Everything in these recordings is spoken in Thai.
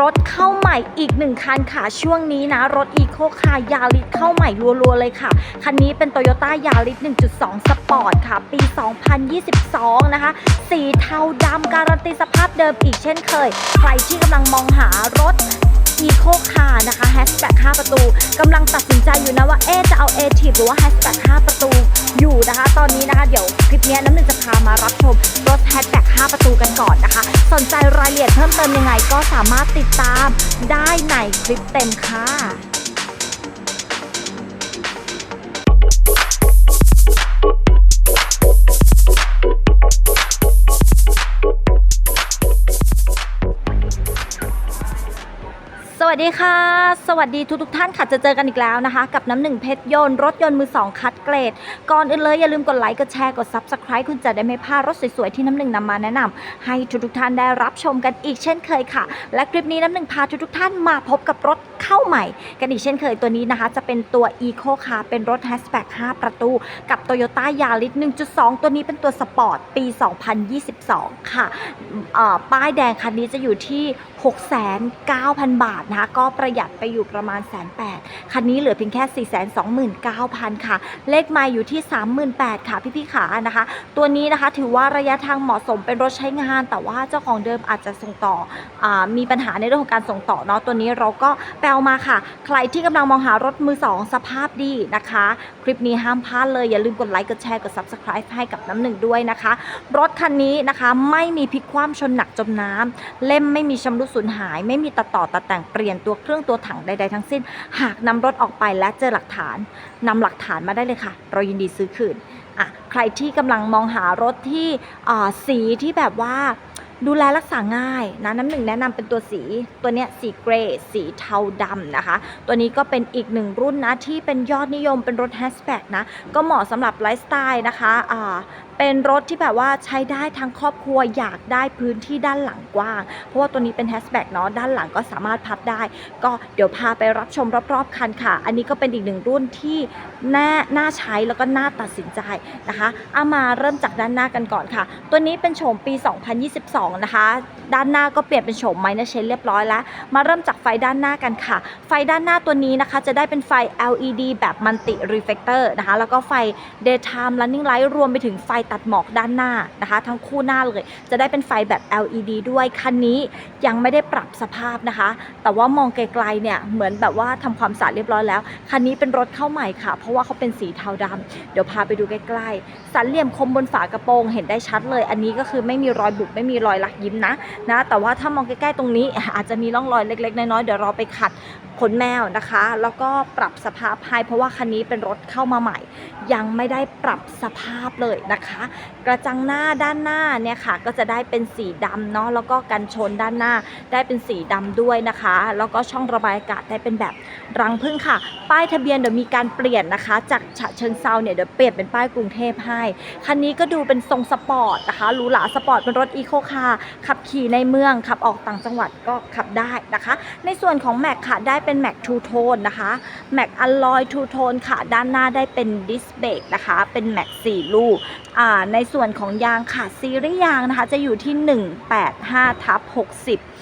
รถเข้าใหม่อีกหนึ่งคันค่ะ ช่วงนี้นะ รถอีโคคายาริสเข้าใหม่รัวๆเลยค่ะ คันนี้เป็น t o y ยต้ายาริส1.2 สปอร์ตค่ะ ปี 2022 นะคะ สีเทาดำการันตีสภาพเดิมอีกเช่นเคย ใครที่กำลังมองหารถ อีโคคาร์นะคะแฮชแท็ก5ประตูกำลังตัดสินใจอยู่นะว่าเอ๊จะเอาเอทีหรือว่าแฮชแท็ก5ประตูอยู่นะคะ ตอนนี้นะคะเดี๋ยวคลิปนี้น้ำหนึ่งจะพามารับชมรถแฮชแท็ก5ประตูกันก่อนนะคะ สนใจรายละเอียดเพิ่มเติมยังไงก็สามารถติดตามได้ในคลิปเต็มค่ะ สวัสดีค่ะ สวัสดีทุกทุกท่านค่ะจะเจอกันอีกแล้วนะคะ กับน้ำหนึ่งเพชรยนต์รถยนต์มือสองคัดเกรด ก่อนอื่นเลยอย่าลืมกดไลค์กดแชร์กด Subscribe คุณจะได้ไม่พลาดรถสวยๆ ที่น้ำหนึ่งนำมาแนะนำให้ทุกทุกท่านได้รับชมกันอีกเช่นเคยค่ะ และคลิปนี้น้ำหนึ่งพาทุกทุกท่านมาพบกับรถเข้าใหม่ กันอีกเช่นเคยตัวนี้นะคะ จะเป็นตัว Eco Car เป็นรถ Hatchback 5ประตู กับ Toyota Yaris 1.2 ตัวนี้เป็นตัวสปอร์ตปี 2022 ค่ะเอ่อป้ายแดงคันนี้จะอยู่ที่ 6,900 บาทนะคะก็ประหยัดไปอยู่ประมาณแสนแปดคันนี้เหลือเพียงแค่ 429,000 ค่ะ เลขไมล์อยู่ที่ 38,000 ค่ะพี่ๆขานะคะ ตัวนี้นะคะถือว่าระยะทางเหมาะสมเป็นรถใช้งาน แต่ว่าเจ้าของเดิมอาจจะส่งต่ออมีปัญหาในเรื่องของการส่งต่อเนาะตัวนี้เราก็แปลมาค่ะ ใครที่กำลังมองหารถมือ 2 สภาพดีนะคะ คลิปนี้ห้ามพลาดเลย อย่าลืมกดไลค์กดแชร์กด Subscribe ให้กับน้ำหนึ่งด้วยนะคะ รถคันนี้นะคะไม่มีพลิกคว่ำชนหนักจมน้ำเล่มไม่มีชำรุดสูญหาย ไม่มีตัดต่อตัดแต่งเปลี่ยนตัวเครื่องตัวถังใดๆทั้งสิ้น หากนำรถออกไปและเจอหลักฐาน นำหลักฐานมาได้เลยค่ะ เรายินดีซื้อคืนอะใครที่กำลังมองหารถที่สีที่แบบว่าดูแลรักษาง่ายนะน้ำหนึ่งแนะนำเป็นตัวสีตัวเนี้ยสีเกรย์สีเทาดำนะคะ ตัวนี้ก็เป็นอีกหนึ่งรุ่นนะ ที่เป็นยอดนิยมเป็นรถแฮชแบ็กนะ ก็เหมาะสำหรับไลฟ์สไตล์นะคะอ่า เป็นรถที่แบบว่าใช้ได้ทั้งครอบครัวอยากได้พื้นที่ด้านหลังกว้าง เพราะว่าตัวนี้เป็นแฮชแบ็กเนาะด้านหลังก็สามารถพับได้ ก็เดี๋ยวพาไปรับชมรอบๆคันค่ะ อันนี้ก็เป็นอีกหนึ่งรุ่นที่น่าน่าใช้แล้วก็น่าตัดสินใจนะคะเอามาเริ่มจากด้านหน้ากันก่อนค่ะ ตัวนี้เป็นโฉมปี 2022 นะคะ ด้านหน้าก็เปลี่ยนเป็นโฉมไมเนเชนเรียบร้อยแล้ว มาเริ่มจากไฟด้านหน้ากันค่ะ ไฟด้านหน้าตัวนี้นะคะ จะได้เป็นไฟ LED แบบมัลติรีเฟ l เตอร์นะคะ แล้วก็ไฟ daytime running light รวมไปถึงไฟตัดหมอกด้านหน้านะคะ ทั้งคู่หน้าเลย จะได้เป็นไฟแบบ LED ด้วย คันนี้ยังไม่ได้ปรับสภาพนะคะ แต่ว่ามองไกลๆเนี่ยเหมือนแบบว่าทำความสะอาดเรียบร้อยแล้ว คันนี้เป็นรถเข้าใหม่ค่ะ เพราะว่าเขาเป็นสีเทาดำเดี๋ยวพาไปดูใกล้ๆ สันเหลี่ยมคมบนฝากระโปรงเห็นได้ชัดเลย อันนี้ก็คือไม่มีรอยบุบไม่มีรอยลักยิ้มนะนะ แต่ว่าถ้ามองใกล้ๆตรงนี้อาจจะมีร่องรอยเล็กๆน้อยๆเดี๋ยวเราไปขัด ขนแมวนะคะ แล้วก็ปรับสภาพให้เพราะว่าคันนี้เป็นรถเข้ามาใหม่ ยังไม่ได้ปรับสภาพเลยนะคะ กระจังหน้าด้านหน้าเนี่ยค่ะ ก็จะได้เป็นสีดำเนาะแล้วก็กันชนด้านหน้าได้เป็นสีดำด้วยนะคะ แล้วก็ช่องระบายอากาศได้เป็นแบบ รังพึ่งค่ะ ป้ายทะเบียนเดี๋ยวมีการเปลี่ยนนะคะ จากฉะเชิงเซาเนี่ยเดี๋ยวเปลี่ยนเป็นป้ายกรุงเทพให้คันนี้ก็ดูเป็นทรงสปอร์ตนะคะหรูหราสปอร์ตเป็นรถอีโคคาร์ขับขี่ในเมืองขับออกต่างจังหวัดก็ขับได้นะคะ ในส่วนของแม็กค่ะได้เป็นแม็กทูโทนนะคะแม็กอลลอยทูโทนค่ะ ด้านหน้าได้เป็นดิสเบรกนะคะ เป็นแม็ก4ลูกอ่าในส่วนของยางค่ะซีรีส์ยางนะคะจะอยู่ที่ 185ทับ60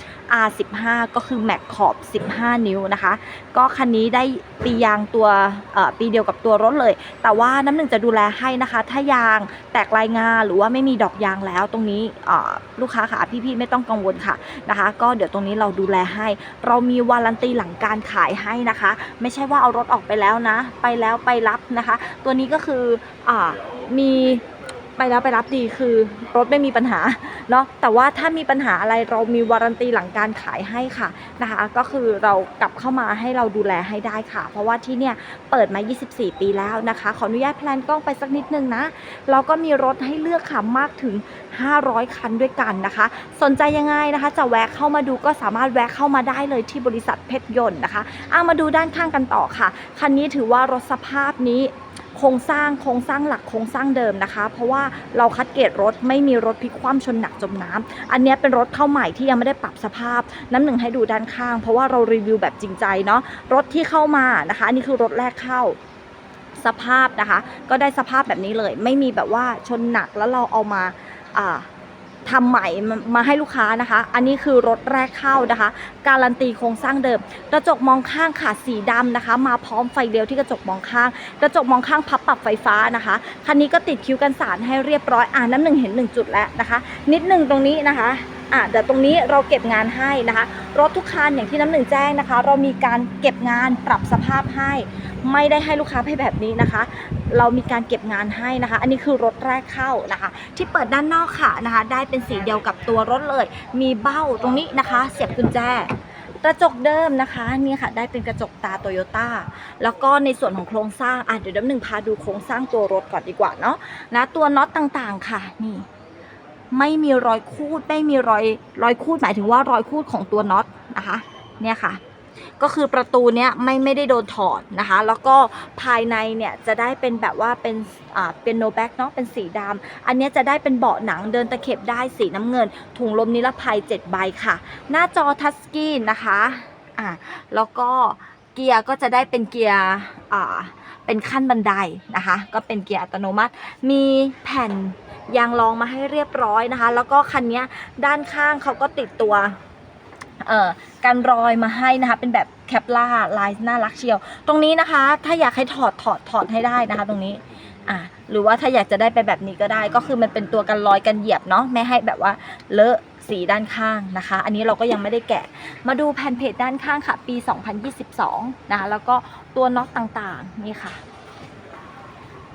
R15 ก็คือแม็กขอบ 15 นิ้วนะคะ ก็คันนี้ได้ปียางตัวเอ่อปีเดียวกับตัวรถเลย แต่ว่าน้ำหนึ่งจะดูแลให้นะคะ ถ้ายางแตกลายงาหรือว่าไม่มีดอกยางแล้วตรงนี้เอ่อลูกค้าค่ะพี่ๆไม่ต้องกังวลค่ะนะคะ ก็เดี๋ยวตรงนี้เราดูแลให้ เรามีวารันตีหลังการขายให้นะคะ ไม่ใช่ว่าเอารถออกไปแล้วนะ ไปแล้วไปรับนะคะ ตัวนี้ก็คืออ่ามี ไปแล้วไปรับดีคือรถไม่มีปัญหาเนาะแต่ว่าถ้ามีปัญหาอะไรเรามีวารันตีหลังการขายให้ค่ะนะคะก็คือเรากลับเข้ามาให้เราดูแลให้ได้ค่ะ เพราะว่าที่เนี่ยเปิดมา 24 ปีแล้วนะคะ ขออนุญาตแพลนกล้องไปสักนิดนึงนะเราก็มีรถให้เลือกค่ะมากถึง 500 คันด้วยกันนะคะ สนใจยังไงนะคะ จะแวะเข้ามาดูก็สามารถแวะเข้ามาได้เลยที่บริษัทเพชรยนต์นะคะเอามาดูด้านข้างกันต่อค่ะคันนี้ถือว่ารถสภาพนี้ ครงสร้างโครงสร้างหลักโครงสร้างเดิมนะคะ เพราะว่าเราคัดเกรดรถไม่มีรถพลิกคว่ำชนหนักจมน้ำอันนี้เป็นรถเข้าใหม่ที่ยังไม่ได้ปรับสภาพ น้ำหนึ่งให้ดูด้านข้าง เพราะว่าเรารีวิวแบบจริงใจเนาะรถที่เข้ามานะคะอันนี้คือรถแรกเข้าสภาพนะคะ ก็ได้สภาพแบบนี้เลย ไม่มีแบบว่าชนหนักแล้วเราเอามาอ่า ทำใหม่มาให้ลูกค้านะคะ อันนี้คือรถแรกเข้านะคะ การันตีโครงสร้างเดิม กระจกมองข้างค่ะสีดำนะคะ มาพร้อมไฟเลี้ยวที่กระจกมองข้าง กระจกมองข้างพับปรับไฟฟ้านะคะ คันนี้ก็ติดคิ้วกันสารให้เรียบร้อย อ่าน้ำหนึ่งเห็นหนึ่งจุดแล้วนะคะ นิดหนึ่งตรงนี้นะคะอะเดี๋ยวตรงนี้เราเก็บงานให้นะคะ รถทุกคันอย่างที่น้ำหนึ่งแจ้งนะคะ เรามีการเก็บงานปรับสภาพให้ ไม่ได้ให้ลูกค้าไปแบบนี้นะคะ เรามีการเก็บงานให้นะคะ อันนี้คือรถแรกเข้านะคะ ที่เปิดด้านนอกค่ะนะคะ ได้เป็นสีเดียวกับตัวรถเลย มีเบ้าตรงนี้นะคะ เสียบกุญแจกระจกเดิมนะคะนี่ค่ะได้เป็นกระจกตาโตโยต้าแล้วก็ในส่วนของโครงสร้างอะเดี๋ยวน้ำหนึ่งพาดูโครงสร้างตัวรถก่อนดีกว่าเนาะนะตัวน็อตต่างๆค่ะนี่ไม่มีรอยคูดไม่มีรอยรอยคูดหมายถึงว่ารอยคูดของตัวน็อตนะคะ เนี่ยค่ะ ก็คือประตูเนี้ยไม่ไม่ได้โดนถอดนะคะ แล้วก็ภายในเนี่ยจะได้เป็นแบบว่าเป็นอ่าเป็นโนแบ็กเนาะเป็นสีดำอันนี้จะได้เป็นเบาะหนังเดินตะเข็บได้สีน้ำเงิน ถุงลมนิรภัย 7 ใบค่ะ หน้าจอทัชสกรีนนะคะอ่าแล้วก็เกียร์ก็จะได้เป็นเกียร์อ่าเป็นขั้นบันไดนะคะ ก็เป็นเกียร์อัตโนมัติ มีแผ่นยางรองมาให้เรียบร้อยนะคะ แล้วก็คันเนี้ยด้านข้างเขาก็ติดตัว การรอยมาให้นะคะ เป็นแบบแคปล่าลายน่ารักเชียว ตรงนี้นะคะ ถ้าอยากให้ถอดถอดถอดให้ได้นะคะ ตรงนี้อะหรือว่าถ้าอยากจะได้ไปแบบนี้ก็ได้ ก็คือมันเป็นตัวกันรอยกันเหยียบเนาะไม่ให้แบบว่าเลอะสีด้านข้างนะคะ อันนี้เราก็ยังไม่ได้แกะ มาดูแผ่นเพจด้านข้างค่ะ ปี 2022 นะคะ แล้วก็ตัวน็อตต่างๆ นี่ค่ะ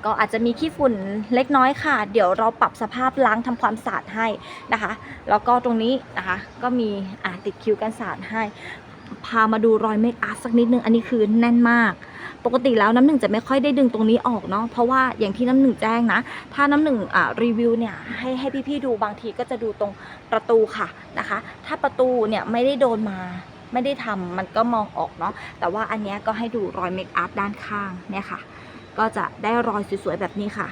ก็อาจจะมีขี้ฝุ่นเล็กน้อยค่ะ เดี๋ยวเราปรับสภาพล้างทำความสะอาดให้นะคะ แล้วก็ตรงนี้นะคะก็มีอ่าติดคิ้วกันสาดให้ พามาดูรอยเมคอัพสักนิดนึง อันนี้คือแน่นมาก ปกติแล้วน้ำหนึ่งจะไม่ค่อยได้ดึงตรงนี้ออกเนาะเพราะว่าอย่างที่น้ำหนึ่งแจ้งนะ ถ้าน้ำหนึ่งรีวิวเนี่ยให้ให้พี่ๆดูบางทีก็จะดูตรงประตูค่ะนะคะ ถ้าประตูเนี่ยไม่ได้โดนมาไม่ได้ทำมันก็มองออกเนาะแต่ว่าอันนี้ก็ให้ดูรอยเมคอัพด้านข้างเนี่ยค่ะ ก็จะได้รอยสวยๆแบบนี้ค่ะ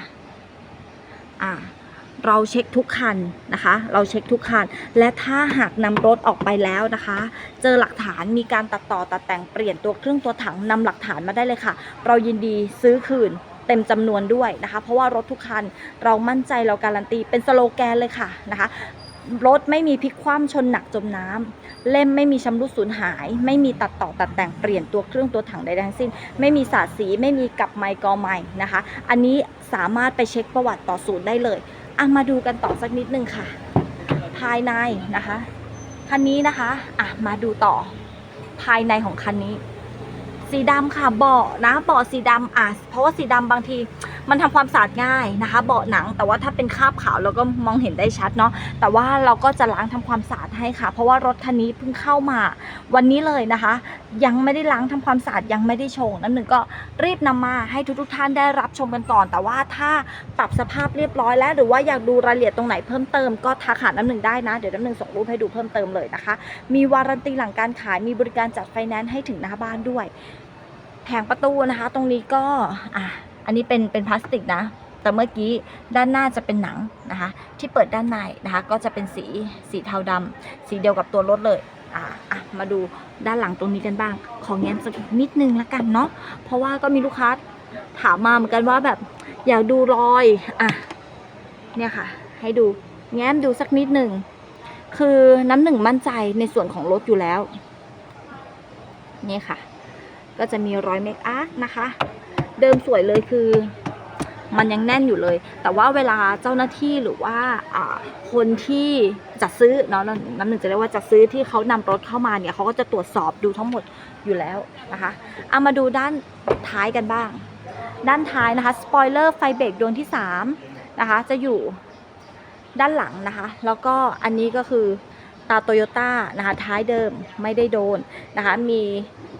อ่า เราเช็คทุกคันนะคะ เราเช็คทุกคัน และถ้าหากนำรถออกไปแล้วนะคะ เจอหลักฐานมีการตัดต่อตัดแต่งเปลี่ยนตัวเครื่องตัวถังนำหลักฐานมาได้เลยค่ะ เรายินดีซื้อคืนเต็มจำนวนด้วยนะคะ เพราะว่ารถทุกคันเรามั่นใจเราการันตีเป็นสโลแกนเลยค่ะนะคะ รถไม่มีพลิกคว่ำชนหนักจมน้ำเล่มไม่มีชำรุดสูญหาย ไม่มีตัดต่อตัดแต่งเปลี่ยนตัวเครื่องตัวถังใดทั้งสิ้น ไม่มีสาดสีไม่มีกับไมค์กอไมค์นะคะ อันนี้สามารถไปเช็คประวัติต่อศูนย์ได้เลยอะมาดูกันต่อสักนิดนึงค่ะ ภายในนะคะคันนี้นะคะอะมาดูต่อภายในของคันนี้ สีดำค่ะเบาะนะเบาะสีดำอะเพราะว่าสีดำบางทีมันทำความสะอาดง่ายนะคะ เบาะหนัง แต่ว่าถ้าเป็นคราบขาวเราก็มองเห็นได้ชัดเนาะแต่ว่าเราก็จะล้างทำความสะอาดให้ค่ะ เพราะว่ารถคันนี้เพิ่งเข้ามา วันนี้เลยนะคะ ยังไม่ได้ล้างทำความสะอาดยังไม่ได้ชงน้ำหนึ่งก็รีบนำมาให้ทุกๆท่านได้รับชมกันก่อน แต่ว่าถ้าปรับสภาพเรียบร้อยแล้ว หรือว่าอยากดูรายละเอียดตรงไหนเพิ่มเติมก็ทักหาน้ำหนึ่งได้นะเดี๋ยวน้ำหนึ่งส่งรูปให้ดูเพิ่มเติมเลยนะคะ มีวารันตีหลังการขายมีบริการจัดไฟแนนซ์ให้ถึงหน้าบ้านด้วย แผงประตูนะคะ ตรงนี้ก็อะอันนี้เป็นเป็นพลาสติกนะแต่เมื่อกี้ด้านหน้าจะเป็นหนังนะคะ ที่เปิดด้านในนะคะ ก็จะเป็นสีสีเทาดำสีเดียวกับตัวรถเลยอะอะมาดูด้านหลังตรงนี้กันบ้าง ขอแง้มสักนิดนึงละกันเนาะเพราะว่าก็มีลูกค้าถามมาเหมือนกันว่าแบบอยากดูรอยอะเนี่ยค่ะ ให้ดูแง้มดูสักนิดหนึ่งคือน้ำหนึ่งมั่นใจในส่วนของรถอยู่แล้ว นี่ค่ะ ก็จะมีรอยเมคอัพนะคะ เดิมสวยเลยคือมันยังแน่นอยู่เลย แต่ว่าเวลาเจ้าหน้าที่หรือว่าคนที่จัดซื้อเนาะน้ำหนึ่งจะเรียกว่าจัดซื้อที่เขานำรถเข้ามาเนี่ยเขาก็จะตรวจสอบดูทั้งหมดอยู่แล้วนะคะเอามาดูด้านท้ายกันบ้าง ด้านท้ายนะคะสปอยเลอร์ไฟเบรกดวงที่3นะคะจะอยู่ด้านหลังนะคะ แล้วก็อันนี้ก็คือ ตาโตโยต้านะคะท้ายเดิมไม่ได้โดนนะคะมี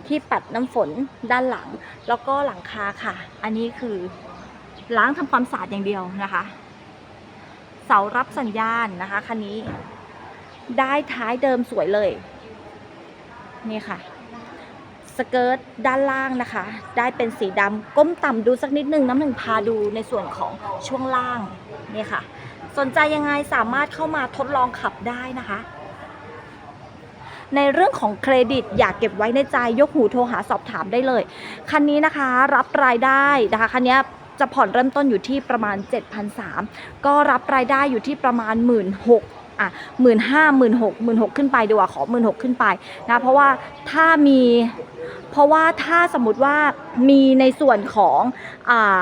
ที่ปัดน้ำฝนด้านหลัง แล้วก็หลังคาค่ะ อันนี้คือล้างทำความสะอาดอย่างเดียวนะคะ เสารับสัญญาณนะคะคันนี้ได้ท้ายเดิมสวยเลย นี่ค่ะ สเกิร์ตด้านล่างนะคะ ได้เป็นสีดำก้มต่ำดูสักนิดนึงน้ำหนึ่งพาดูในส่วนของช่วงล่างนี่ค่ะ สนใจยังไงสามารถเข้ามาทดลองขับได้นะคะ ในเรื่องของเครดิตอยากเก็บไว้ในใจยกหูโทรหาสอบถามได้เลย คันนี้นะคะรับรายได้นะคะคันนี้จะผ่อนเริ่มต้นอยู่ที่ประมาณ7,300ก็รับรายได้อยู่ที่ประมาณ 1 6 0 0อะหมื่นห้าหมื่นหกหมื่นหกขึ้นไปดีกว่าขอหมื่นหกขึ้นไปนะเพราะว่าถ้ามีเพราะว่าถ้าสมมติว่ามีในส่วนของอ่า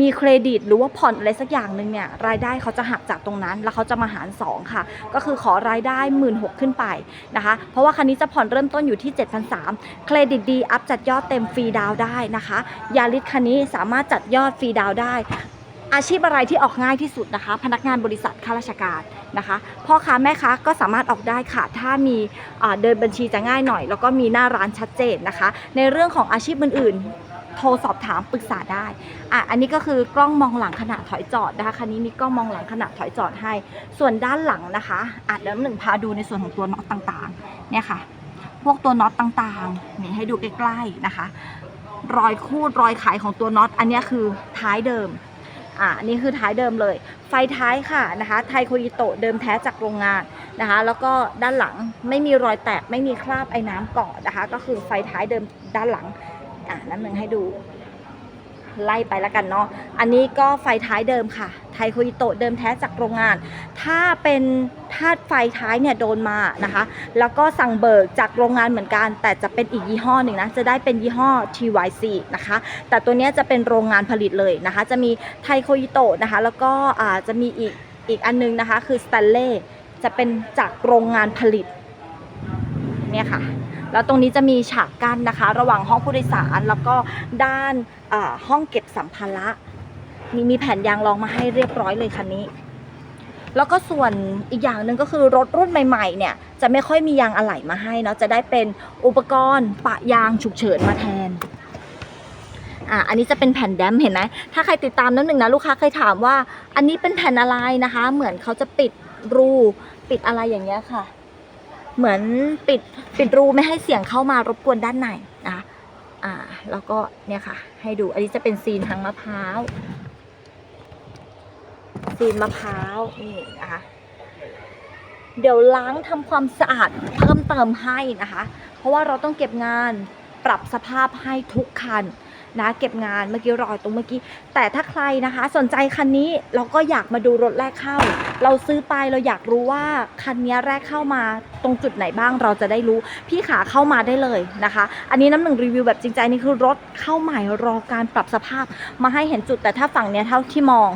มีเครดิตหรือว่าผ่อนอะไรสักอย่างหนึ่งเนี่ยรายได้เขาจะหักจากตรงนั้น แล้วเขาจะมาหาร 2 ค่ะ ก็คือขอรายได้ 1 6ื่นขึ้นไปนะคะ เพราะว่าคันนี้จะผ่อนเริ่มต้นอยู่ที่ 7,300 เครดิตดี อัพจัดยอดเต็มฟรีดาวได้นะคะยาริสคันนี้สามารถจัดยอดฟรีดาวได้ อาชีพอะไรที่ออกง่ายที่สุดนะคะ พนักงานบริษัทข้าราชการนะคะพ่อค้าแม่ค้าก็สามารถออกได้ค่ะ ถ้ามีเดินบัญชีจะง่ายหน่อย แล้วก็มีหน้าร้านชัดเจนนะคะ ในเรื่องของอาชีพอื่นๆ โทรสอบถามปรึกษาได้อะอันนี้ก็คือกล้องมองหลังขณะถอยจอดนะคะคันนี้มีกล้องมองหลังขณะถอยจอดให้ ส่วนด้านหลังนะคะอะเดี๋ยวหนึ่งพาดูในส่วนของตัวน็อตต่างๆเนี่ยค่ะ พวกตัวน็อตต่างๆนี่ให้ดูใกล้ๆนะคะ รอยคูดรอยขายของตัวน็อตอันนี้คือท้ายเดิมอ่าอันนี่คือท้ายเดิมเลย ไฟท้ายค่ะนะคะ ไทโคยิโตะเดิมแท้จากโรงงานนะคะ แล้วก็ด้านหลังไม่มีรอยแตกไม่มีคราบไอ้น้ำเกาะนะคะ ก็คือไฟท้ายเดิมด้านหลัง อ่นหนึ่งให้ดู ไล่ไปแล้วกันเนาะ อันนี้ก็ไฟท้ายเดิมค่ะ ไทโคยิโตะเดิมแท้จากโรงงาน ถ้าเป็นถ้าไฟท้ายเนี่ยโดนมานะคะ แล้วก็สั่งเบิกจากโรงงานเหมือนกัน แต่จะเป็นอีกยี่ห้อหนึ่งนะ จะได้เป็นยี่ห้อ TYC นะคะ แต่ตัวนี้จะเป็นโรงงานผลิตเลยนะคะ จะมีไทโคยิโตะนะคะ แล้วก็จะมีอีกอีกอันนึงนะคะ คือส t ต n เล่จะเป็นจากโรงงานผลิตเนี่ยค่ะ แล้วตรงนี้จะมีฉากกั้นนะคะ ระหว่างห้องผู้โดยสารแล้วก็ด้านห้องเก็บสัมภาระมีมีแผ่นยางรองมาให้เรียบร้อยเลยคันนี้ แล้วก็ส่วนอีกอย่างหนึ่งก็คือรถรุ่นใหม่ๆ เนี่ย จะไม่ค่อยมียางอะไหล่มาให้เนาะจะได้เป็นอุปกรณ์ปะยางฉุกเฉินมาแทนอะอันนี้จะเป็นแผ่นแดมเห็นไหมถ้าใครติดตามน้ำหนึ่งนะลูกค้าเคยถามว่า อันนี้เป็นแผ่นอะไรนะคะ เหมือนเขาจะปิดรูปิดอะไรอย่างเงี้ยค่ะ เหมือนปิดปิดรูไม่ให้เสียงเข้ามารบกวนด้านในนะอ่าแล้วก็เนี่ยค่ะ ให้ดูอันนี้จะเป็นซีนทางมะพร้าวซีนมะพร้าวนี่นะคะเดี๋ยวล้างทำความสะอาดเพิ่มเติมให้นะคะ เพราะว่าเราต้องเก็บงานปรับสภาพให้ทุกคัน นะเก็บงานเมื่อกี้รอยตรงเมื่อกี้ แต่ถ้าใครนะคะ สนใจคันนี้เราก็อยากมาดูรถแรกเข้า เราซื้อไปเราอยากรู้ว่าคันนี้แรกเข้ามาตรงจุดไหนบ้างเราจะได้รู้ พี่ขาเข้ามาได้เลยนะคะ อันนี้น้ำหนึ่งรีวิวแบบจริงใจนี่คือรถเข้าใหม่รอการปรับสภาพมาให้เห็นจุดแต่ถ้าฝั่งเนี้ยเท่าที่มอง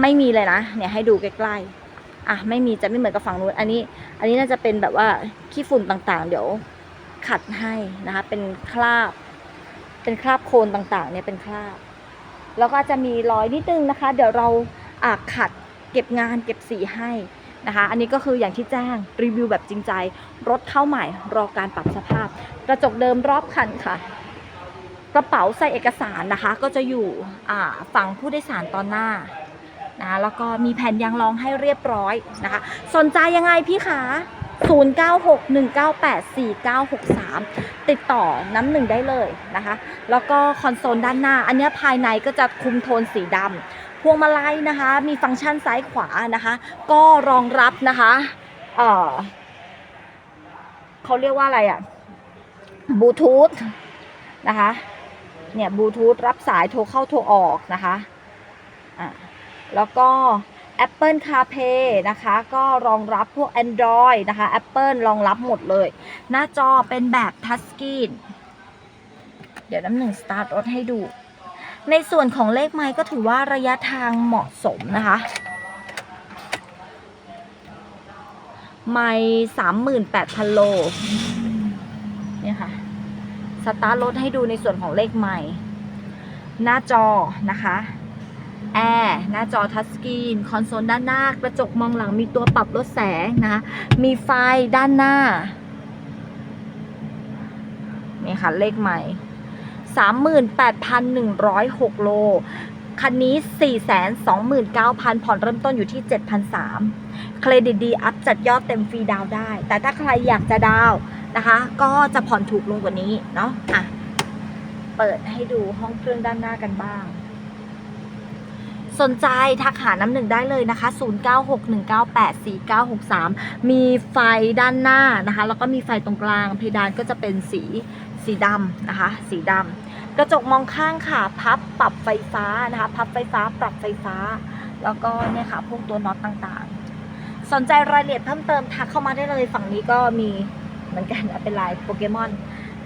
ไม่มีเลยนะเนี่ยให้ดูใกล้ๆอะไม่มีจะไม่เหมือนกับฝั่งนู้นอันนี้ อันนี้น่าจะเป็นแบบว่าขี้ฝุ่นต่างๆ เดี๋ยวขัดให้นะคะเป็นคราบ เป็นคราบโคลนต่างๆเนี่ยเป็นคราบ แล้วก็จะมีรอยนิดนึงนะคะ เดี๋ยวเราอะขัดเก็บงานเก็บสีให้นะคะ อันนี้ก็คืออย่างที่แจ้งรีวิวแบบจริงใจ รถเข้าใหม่รอการปรับสภาพ กระจกเดิมรอบคันค่ะ กระเป๋าใส่เอกสารนะคะ ก็จะอยู่ฝั่งผู้โดยสารตอนหน้านะแล้วก็มีแผ่นยางรองให้เรียบร้อยนะคะ สนใจยังไงพี่คะ 0961984963 ติดต่อน้ำหนึ่งได้เลยนะคะ แล้วก็คอนโซลด้านหน้า อันนี้ภายในก็จะคุมโทนสีดำพวงมาลัยนะคะ มีฟังก์ชันซ้ายขวานะคะ ก็รองรับนะคะเออเขาเรียกว่าอะไรอะบลูทูธนะคะ เนี่ยบลูทูธรับสายโทรเข้าโทรออกนะคะอะแล้วก็ Apple CarPlay นะคะ ก็รองรับพวก Android นะคะ Apple รองรับหมดเลย หน้าจอเป็นแบบ Touch Screen เดี๋ยวน้ำหนึ่งสตาร์ทรถให้ดู ในส่วนของเลขไมล์ก็ถือว่าระยะทางเหมาะสมนะคะ ไมล์สามหมื่นแปดพันโลเนี่ยค่ะ สตาร์ทรถให้ดูในส่วนของเลขไมล์หน้าจอนะคะ แอร์หน้าจอทัชสกรีน คอนโซลด้านหน้า กระจกมองหลังมีตัวปรับลดแสงนะคะ มีไฟด้านหน้า นี่ค่ะ เลขใหม่ 38,106 โล คันนี้ 429,000 ผ่อนเริ่มต้นอยู่ที่7,300เครดิตดีอัพจัดยอดเต็มฟรีดาวได้ แต่ถ้าใครอยากจะดาวน์นะคะ ก็จะผ่อนถูกลงกว่านี้เนาะอะ เปิดให้ดูห้องเครื่องด้านหน้ากันบ้าง สนใจทักหาน้ำหนึ่งได้เลยนะคะ 0961984963 มีไฟด้านหน้านะคะ แล้วก็มีไฟตรงกลาง เพดานก็จะเป็นสีสีดำนะคะ สีดำกระจกมองข้างค่ะ พับปรับไฟฟ้านะคะ พับไฟฟ้าปรับไฟฟ้า แล้วก็เนี่ยค่ะพวกตัวน็อตต่างๆ สนใจรายละเอียดเพิ่มเติมทักเข้ามาได้เลยฝั่งนี้ก็มีเหมือนกันเป็นลายโปเกมอน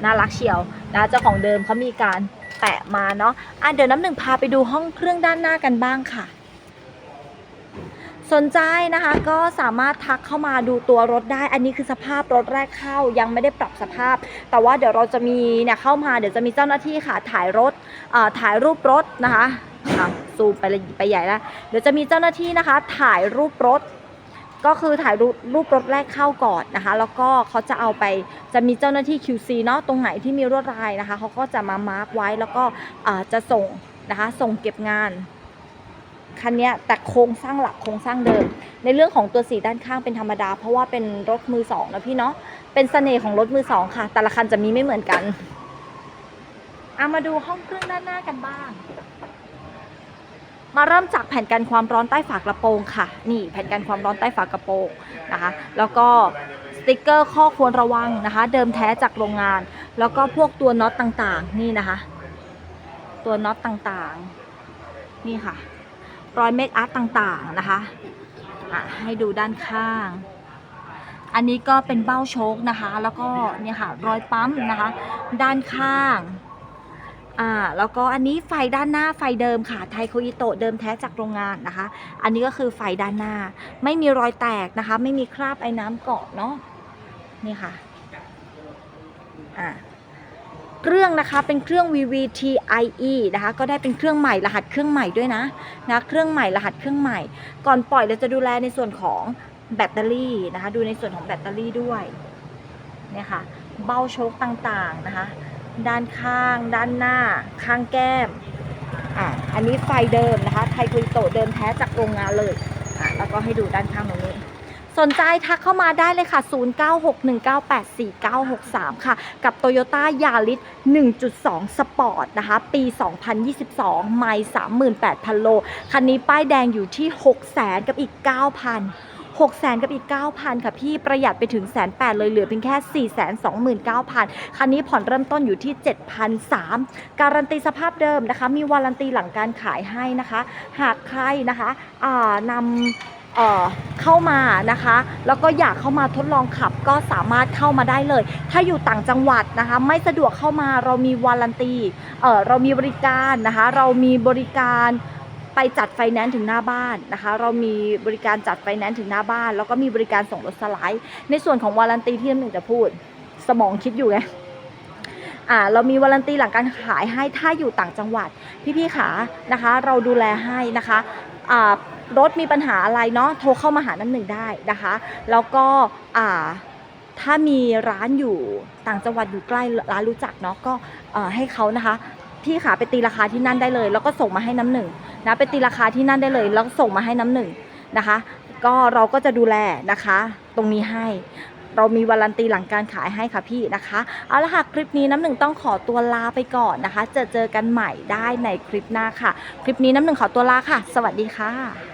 น่ารักเชียวนะเจ้าของเดิมเขามีการ แปะมาเนาะอะเดี๋ยวน้ำหนึ่งพาไปดูห้องเครื่องด้านหน้ากันบ้างค่ะ สนใจนะคะก็สามารถทักเข้ามาดูตัวรถได้ อันนี้คือสภาพรถแรกเข้ายังไม่ได้ปรับสภาพ แต่ว่าเดี๋ยวเราจะมีเนี่ยเข้ามาเดี๋ยวจะมีเจ้าหน้าที่ค่ะถ่ายรถถ่ายรูปรถนะคะซูมไปเลยไปใหญ่แล้วเดี๋ยวจะมีเจ้าหน้าที่นะคะ ถ่ายรูปรถ ก็คือถ่ายรูปรถแรกเข้าก่อนนะคะ แล้วก็เขาจะเอาไปจะมีเจ้าหน้าที่ QC เนาะตรงไหนที่มีรวดลายนะคะเขาก็จะมามาร์กไว้แล้วก็จะส่งนะคะส่งเก็บงานคันนี้แต่โครงสร้างหลักโครงสร้างเดิม ในเรื่องของตัวสีด้านข้างเป็นธรรมดา เพราะว่าเป็นรถมือสองนะพี่เนาะเป็นเสน่ห์ของรถมือสองค่ะ แต่ละคันจะมีไม่เหมือนกันเอามาดูห้องเครื่องด้านหน้ากันบ้าง มาเริ่มจากแผ่นกันความร้อนใต้ฝากระโปรงค่ะ นี่แผ่นกันความร้อนใต้ฝากระโปรงนะคะ แล้วก็สติกเกอร์ข้อควรระวังนะคะ เดิมแท้จากโรงงาน แล้วก็พวกตัวน็อตต่างๆ นี่นะคะ ตัวน็อตต่างๆ นี่ค่ะ รอยเมคอัพต่างๆนะคะให้ดูด้านข้าง อันนี้ก็เป็นเบ้าโชคนะคะ แล้วก็เนี่ยค่ะ รอยปั๊มนะคะ ด้านข้าง อ่าแล้วก็อันนี้ไฟด้านหน้าไฟเดิมค่ะไทโคอิโตะเดิมแท้จากโรงงานนะคะ อันนี้ก็คือไฟด้านหน้า ไม่มีรอยแตกนะคะ ไม่มีคราบไอ้น้ำเกาะเนาะนี่ค่ะอ่าเครื่องนะคะเป็นเครื่อง VVTIe นะคะก็ได้เป็นเครื่องใหม่รหัสเครื่องใหม่ด้วยนะนะเครื่องใหม่รหัสเครื่องใหม่ ก่อนปล่อยเราจะดูแลในส่วนของแบตเตอรี่นะคะ ดูในส่วนของแบตเตอรี่ด้วยเนี่ยค่ะเบ้าโชคต่างๆนะคะ ด้านข้าง ด้านหน้า ข้างแก้มอะอันนี้ไฟเดิมนะคะ ไทคุยโตเดิมแท้จากโรงงานเลยอะแล้วก็ให้ดูด้านข้างตรงนี้ สนใจทักเข้ามาได้เลยค่ะ 0961984963 ค่ะ กับ Toyota Yaris 1.2 Sport นะคะ ปี 2022 ไม่38,000 โล คันนี้ป้ายแดงอยู่ที่ 600,000 กับอีก 9,000 6 0 0 0 0กับอีก 9,000 ค่ะพี่ประหยัดไปถึงแสนแปดเลยเหลือเพียงแค่ 429,000 คันนี้ผ่อนเริ่มต้นอยู่ที่7,300การันตีสภาพเดิมนะคะ มีวารันตีหลังการขายให้นะคะ หากใครนะคะอ่านำเข้ามานะคะ แล้วก็อยากเข้ามาทดลองขับก็สามารถเข้ามาได้เลย ถ้าอยู่ต่างจังหวัดนะคะ ไม่สะดวกเข้ามาเรามีวารันตีเออเรามีบริการนะคะ เรามีบริการ ไปจัดไฟแนนซ์ถึงหน้าบ้านนะคะ เรามีบริการจัดไฟแนนซ์ถึงหน้าบ้าน แล้วก็มีบริการส่งรถสไลด์ ในส่วนของวารันตีที่น้ำหนึ่งจะพูด สมองคิดอยู่ไงอ่าเรามีวารันตีหลังการขายให้ถ้าอยู่ต่างจังหวัด พี่ๆขานะคะ เราดูแลให้นะคะอ่ารถมีปัญหาอะไรเนาะโทรเข้ามาหาน้ำหนึ่งได้นะคะ แล้วก็อ่าถ้ามีร้านอยู่ต่างจังหวัดอยู่ใกล้ร้านรู้จักเนาะก็ให้เขานะคะ พี่ขาไปตีราคาที่นั่นได้เลย แล้วก็ส่งมาให้น้ำหนึ่งนะไปตีราคาที่นั่นได้เลย แล้วส่งมาให้น้ำหนึ่งนะคะ ก็เราก็จะดูแลนะคะ ตรงนี้ให้เรามีวารันตีหลังการขายให้ค่ะพี่นะคะ เอาละค่ะคลิปนี้น้ำหนึ่งต้องขอตัวลาไปก่อนนะคะ จะเจอกันใหม่ได้ในคลิปหน้าค่ะ คลิปนี้น้ำหนึ่งขอตัวลาค่ะ สวัสดีค่ะ